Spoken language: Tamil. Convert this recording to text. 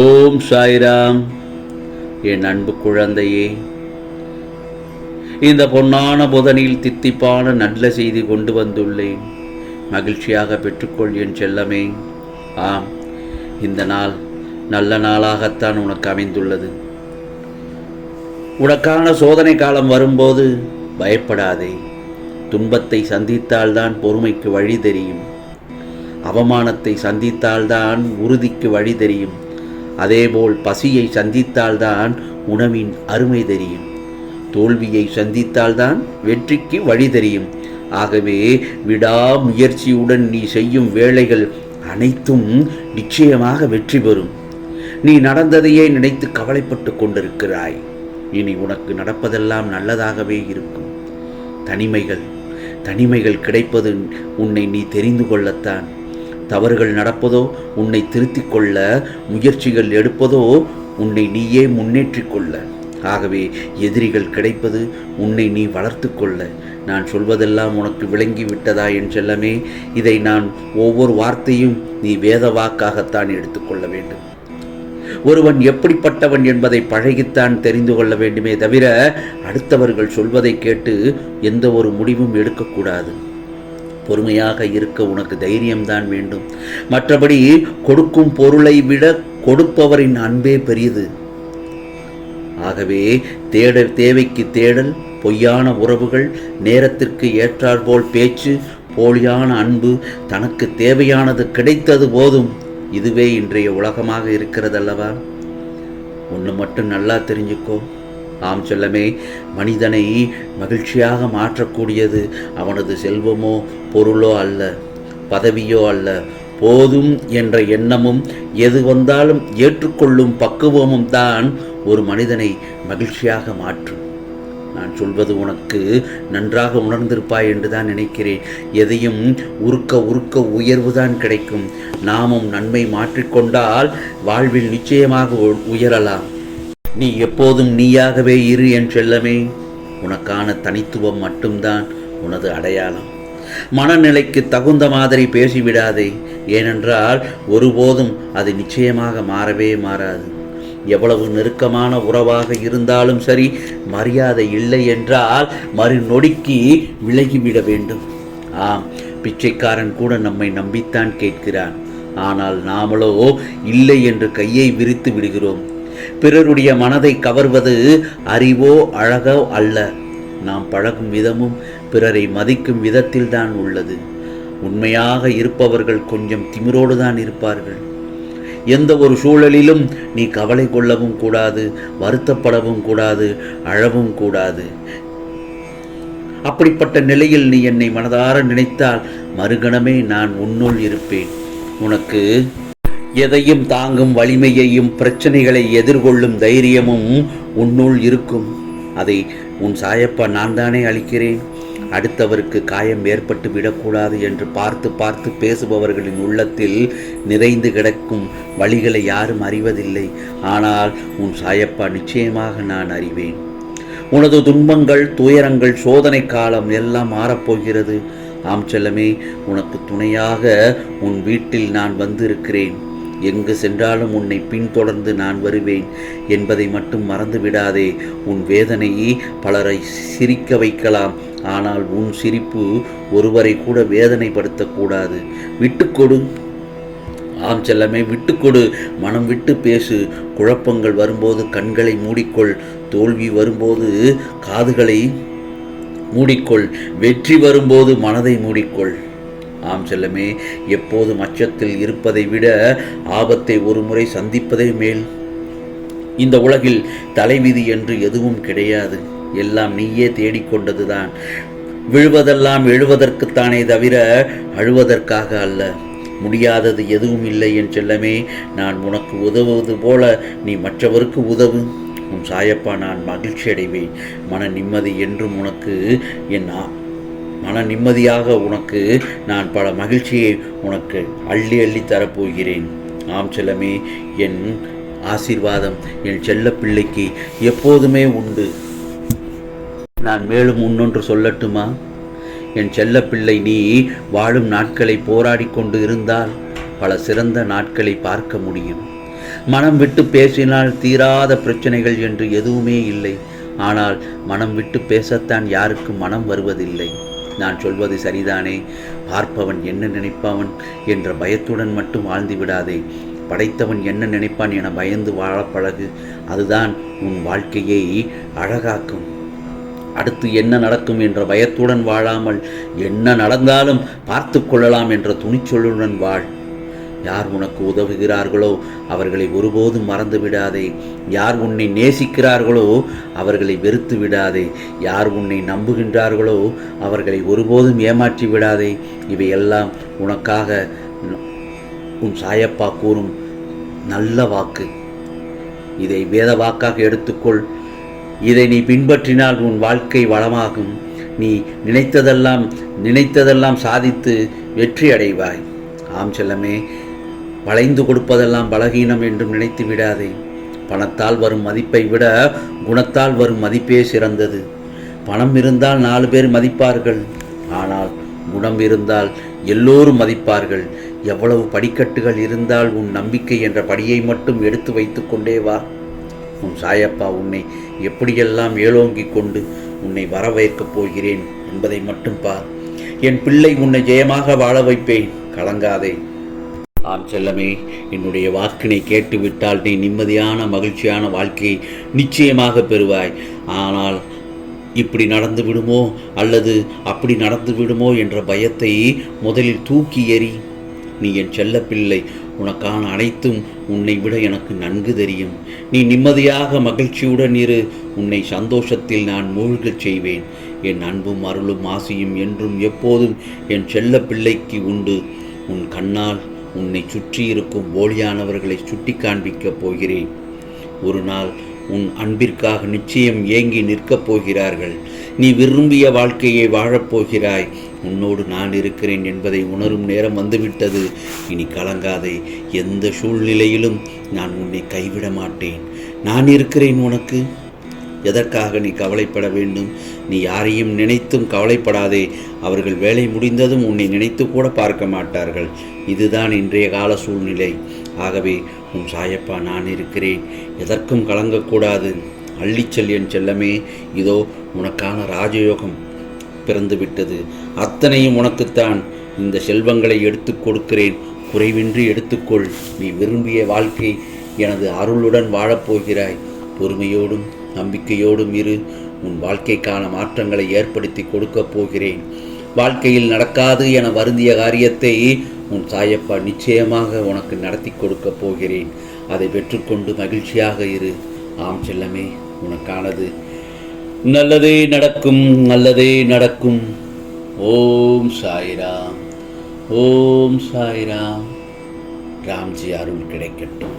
ஓம் சாய்ராம். என் அன்பு குழந்தையே இந்த பொன்னான புதனில் தித்திப்பான நல்ல செய்தி கொண்டு வந்துள்ளேன். மகிழ்ச்சியாக பெற்றுக்கொள் என் செல்லமே. ஆம் இந்த நாள் நல்ல நாளாகத்தான் உனக்கு அமைந்துள்ளது. உனக்கான சோதனை காலம் வரும்போது பயப்படாதே. துன்பத்தை சந்தித்தால்தான் பொறுமைக்கு வழி தெரியும். அவமானத்தை சந்தித்தால்தான் உறுதிக்கு வழி தெரியும். அதேபோல் பசியை சந்தித்தால்தான் உணவின் அருமை தெரியும். தோல்வியை சந்தித்தால்தான் வெற்றிக்கு வழி தெரியும். ஆகவே விடாமுயற்சியுடன் நீ செய்யும் வேலைகள் அனைத்தும் நிச்சயமாக வெற்றி பெறும். நீ நடந்ததையே நினைத்து கவலைப்பட்டு கொண்டிருக்கிறாய். இனி உனக்கு நடப்பதெல்லாம் நல்லதாகவே இருக்கும். தனிமைகள் தனிமைகள் கிடைப்பது உன்னை நீ தெரிந்து கொள்ளத்தான். தவறுகள் நடப்பதோ உன்னை திருத்திக் கொள்ள முயற்சிகள் எடுப்பதோ உன்னை நீயே முன்னேற்றிக் கொள்ள. ஆகவே எதிரிகள் கிடைப்பது உன்னை நீ வளர்த்து கொள்ள. நான் சொல்வதெல்லாம் உனக்கு விளங்கி விட்டதா என் செல்லமே? இதை நான் ஒவ்வொரு வார்த்தையும் நீ வேத வாக்காகத்தான் எடுத்துக்கொள்ள வேண்டும். ஒருவன் எப்படிப்பட்டவன் என்பதை பழகித்தான் தெரிந்து கொள்ள வேண்டுமே தவிர அடுத்தவர்கள் சொல்வதை கேட்டு எந்த ஒரு முடிவும் எடுக்கக்கூடாது பொறுமையாக இருக்க உனக்கு தைரியம்தான் வேண்டும். மற்றபடி கொடுக்கும் பொருளை விட கொடுப்பவரின் அன்பே பெரியது. ஆகவே தேடல் தேவைக்கு தேடல் பொய்யான உறவுகள் நேரத்திற்கு ஏற்றாற்போல் பேச்சு போலியான அன்பு தனக்கு தேவையானது கிடைத்தது போதும். இதுவே இன்றைய உலகமாக இருக்கிறதல்லவா? ஒன்று மட்டும் நல்லா தெரிஞ்சுக்கோ. ஆம் செல்லமே மனிதனை மகிழ்ச்சியாக மாற்றக்கூடியது அவனது செல்வமோ பொருளோ அல்ல பதவியோ அல்ல. போதும் என்ற எண்ணமும் எது வந்தாலும் ஏற்றுக்கொள்ளும் பக்குவமும் தான் ஒரு மனிதனை மகிழ்ச்சியாக மாற்றும். நான் சொல்வது உனக்கு நன்றாக உணர்ந்திருப்பாய் என்று தான் நினைக்கிறேன். எதையும் உருக்க உருக்க உயர்வு தான் கிடைக்கும். நாமும் நன்மை மாற்றிக்கொண்டால் வாழ்வில் நிச்சயமாக உ- உயரலாம். நீ எப்போதும் நீயாகவே இரு என் செல்லமே. உனக்கான தனித்துவம் மட்டும்தான் உனது அடையாளம். மனநிலைக்கு தகுந்த மாதிரி பேசிவிடாதே. ஏனென்றால் ஒருபோதும் அது நிச்சயமாக மாறவே மாறாது. எவ்வளவு நெருக்கமான உறவாக இருந்தாலும் சரி மரியாதை இல்லை என்றால் மறு நொடிக்கு விலகிவிட வேண்டும். ஆம் பிச்சைக்காரன் கூட நம்மை நம்பித்தான் கேட்கிறான். ஆனால் நாமளோ இல்லை என்று கையை விரித்து விடுகிறோம். பிறருடைய மனதை கவர்வது அறிவோ அழகோ அல்ல. நாம் பழகும் விதமும் பிறரை மதிக்கும் விதத்தில்தான் உள்ளது. உண்மையாக இருப்பவர்கள் கொஞ்சம் திமிரோடு தான் இருப்பார்கள். எந்த ஒரு சூழலிலும் நீ கவலை கொள்ளவும் கூடாது வருத்தப்படவும் கூடாது அழவும் கூடாது. அப்படிப்பட்ட நிலையில் நீ என்னை மனதார நினைத்தால் மறுகணமே நான் உன்னுள் இருப்பேன். உனக்கு எதையும் தாங்கும் வலிமையையும் பிரச்சனைகளை எதிர்கொள்ளும் தைரியமும் உன்னுள் இருக்கும். அதை உன் சாயப்பா நான் தானே அளிக்கிறேன். அடுத்தவருக்கு காயம் ஏற்பட்டு விடக்கூடாது என்று பார்த்து பார்த்து பேசுபவர்களின் உள்ளத்தில் நிறைந்து கிடக்கும் வழிகளை யாரும் அறிவதில்லை. ஆனால் உன் சாயப்பா நிச்சயமாக நான் அறிவேன். உனது துன்பங்கள் துயரங்கள் சோதனை காலம் எல்லாம் மாறப்போகிறது. ஆம் செல்லமே உனக்கு துணையாக உன் வீட்டில் நான் வந்திருக்கிறேன். எங்கு சென்றாலும் உன்னை பின்தொடர்ந்து நான் வருவேன் என்பதை மட்டும் மறந்து விடாதே உன் வேதனை பலரை சிரிக்க வைக்கலாம். ஆனால் உன் சிரிப்பு ஒருவரை கூட வேதனைப்படுத்தக்கூடாது. விட்டுக்கொடு. ஆம் செல்லமே விட்டுக்கொடு. மனம் விட்டு பேசு. குழப்பங்கள் வரும்போது கண்களை மூடிக்கொள். தோல்வி வரும்போது காதுகளை மூடிக்கொள். வெற்றி வரும்போது மனதை மூடிக்கொள். ஆம் செல்லமே எப்போதும் அச்சத்தில் இருப்பதை விட ஆபத்தை ஒரு முறை சந்திப்பதே மேல். இந்த உலகில் தலைவிதி என்று எதுவும் கிடையாது. எல்லாம் நீயே தேடிக்கொண்டதுதான் விழுவதெல்லாம் எழுவதற்குத்தானே தவிர அழுவதற்காக அல்ல. முடியாதது எதுவும் இல்லை என் செல்லமே நான் உனக்கு உதவுவது போல நீ மற்றவருக்கு உதவு. உன் சாயப்பா நான் மகிழ்ச்சி அடைவேன் மன நிம்மதி என்றும் உனக்கு என் மன நிம்மதியாக உனக்கு நான் பல மகிழ்ச்சியை உனக்கு அள்ளி அள்ளி தரப்போகிறேன். ஆம் செல்லமே என் ஆசீர்வாதம் என் செல்ல பிள்ளைக்கு எப்போதுமே உண்டு. நான் மேலும் இன்னொன்று சொல்லட்டுமா? என் செல்லப்பிள்ளை நீ வாழும் நாட்களை போராடி கொண்டு இருந்தால் பல சிறந்த நாட்களை பார்க்க முடியும். மனம் விட்டு பேசினால் தீராத பிரச்சனைகள் என்று எதுவுமே இல்லை. ஆனால் மனம் விட்டு பேசத்தான் யாருக்கும் மனம் வருவதில்லை. நான் சொல்வது சரிதானே? பார்ப்பவன் என்ன நினைப்பவன் என்ற பயத்துடன் மட்டும் வாழ்ந்து விடாதே. படைத்தவன் என்ன நினைப்பான் என பயந்து வாழ பழகு. அதுதான் உன் வாழ்க்கையை அழகாக்கும். அடுத்து என்ன நடக்கும் என்ற பயத்துடன் வாழாமல் என்ன நடந்தாலும் பார்த்து கொள்ளலாம் என்ற துணிச்சொல்லுடன் வாழ். யார் உனக்கு உதவுகிறார்களோ அவர்களை ஒருபோதும் மறந்து விடாதே யார் உன்னை நேசிக்கிறார்களோ அவர்களை வெறுத்து விடாதே யார் உன்னை நம்புகின்றார்களோ அவர்களை ஒருபோதும் ஏமாற்றி விடாதே இவையெல்லாம் உனக்காக உன் சாயப்பா கூறும் நல்ல வாக்கு. இதை வேத வாக்காக எடுத்துக்கொள். இதை நீ பின்பற்றினால் உன் வாழ்க்கை வளமாகும். நீ நினைத்ததெல்லாம் நினைத்ததெல்லாம் சாதித்து வெற்றி அடைவாய் ஆம் செல்லமே வளைந்து கொடுப்பதெல்லாம் பலகீனம் என்றும் நினைத்து விடாதே. பணத்தால் வரும் மதிப்பை விட குணத்தால் வரும் மதிப்பே சிறந்தது. பணம் இருந்தால் நாலு பேர் மதிப்பார்கள். ஆனால் குணம் இருந்தால் எல்லோரும் மதிப்பார்கள். எவ்வளவு படிக்கட்டுகள் இருந்தால் உன் நம்பிக்கை என்ற படியை மட்டும் எடுத்து வைத்து கொண்டே வா. உன் சாயப்பா உன்னை எப்படியெல்லாம் ஏலோங்கிக் கொண்டு உன்னை வரவேற்கப் போகிறேன் என்பதை மட்டும் பார். என் பிள்ளை உன்னை ஜெயமாக வாழ வைப்பேன். கலங்காதே. ஆம் செல்லமே என்னுடைய வாக்கினை கேட்டுவிட்டால் நீ நிம்மதியான மகிழ்ச்சியான வாழ்க்கையை நிச்சயமாக பெறுவாய். ஆனால் இப்படி நடந்து விடுமோ அல்லது அப்படி நடந்து விடுமோ என்ற பயத்தை முதலில் தூக்கி எறி நீ என் செல்லப்பிள்ளை உனக்கான அனைத்தும் உன்னை விட எனக்கு நன்கு தெரியும். நீ நிம்மதியாக மகிழ்ச்சியுடன் இரு உன்னை சந்தோஷத்தில் நான் மூழ்கச் செய்வேன். என் அன்பும் அருளும் ஆசையும் என்றும் எப்போதும் என் செல்ல பிள்ளைக்கு உண்டு. உன் கண்ணால் உன்னை சுற்றி இருக்கும் போலியானவர்களை சுட்டி காண்பிக்கப் போகிறேன். ஒரு நாள் உன் அன்பிற்காக நிச்சயம் ஏங்கி நிற்கப் போகிறார்கள். நீ விரும்பிய வாழ்க்கையை வாழப்போகிறாய் உன்னோடு நான் இருக்கிறேன் என்பதை உணரும் நேரம் வந்துவிட்டது. இனி கலங்காதே. எந்த சூழ்நிலையிலும் நான் உன்னை கைவிட மாட்டேன். நான் இருக்கிறேன் உனக்கு. எதற்காக நீ கவலைப்பட வேண்டும்? நீ யாரையும் நினைத்தும் கவலைப்படாதே. அவர்கள் வேலை முடிந்ததும் உன்னை நினைத்து கூட பார்க்க மாட்டார்கள். இதுதான் இன்றைய கால சூழ்நிலை. ஆகவே உன் சாயப்பா நான் இருக்கிறேன். எதற்கும் கலங்கக்கூடாது. அள்ளிச்செல் என் செல்லமே. இதோ உனக்கான ராஜயோகம் பிறந்துவிட்டது. அத்தனையும் உனக்குத்தான். இந்த செல்வங்களை எடுத்துக் கொடுக்கிறேன். குறைவின்றி எடுத்துக்கொள். நீ விரும்பிய வாழ்க்கை எனது அருளுடன் வாழப்போகிறாய். பொறுமையோடும் நம்பிக்கையோடும் இரு. உன் வாழ்க்கைக்கான மாற்றங்களை ஏற்படுத்தி கொடுக்கப் போகிறேன். வாழ்க்கையில் நடக்காது என வருந்திய காரியத்தை உன் சாயப்பா நிச்சயமாக உனக்கு நடத்தி கொடுக்கப் போகிறேன். அதை பெற்றுக்கொண்டு மகிழ்ச்சியாக இரு. ஆம் செல்லமே உனக்கானது. நல்லதே நடக்கும் நல்லதே நடக்கும். ஓம் சாய்ராம் ஓம் சாய்ராம். ராம்ஜி அருள் கிடைக்கட்டும்.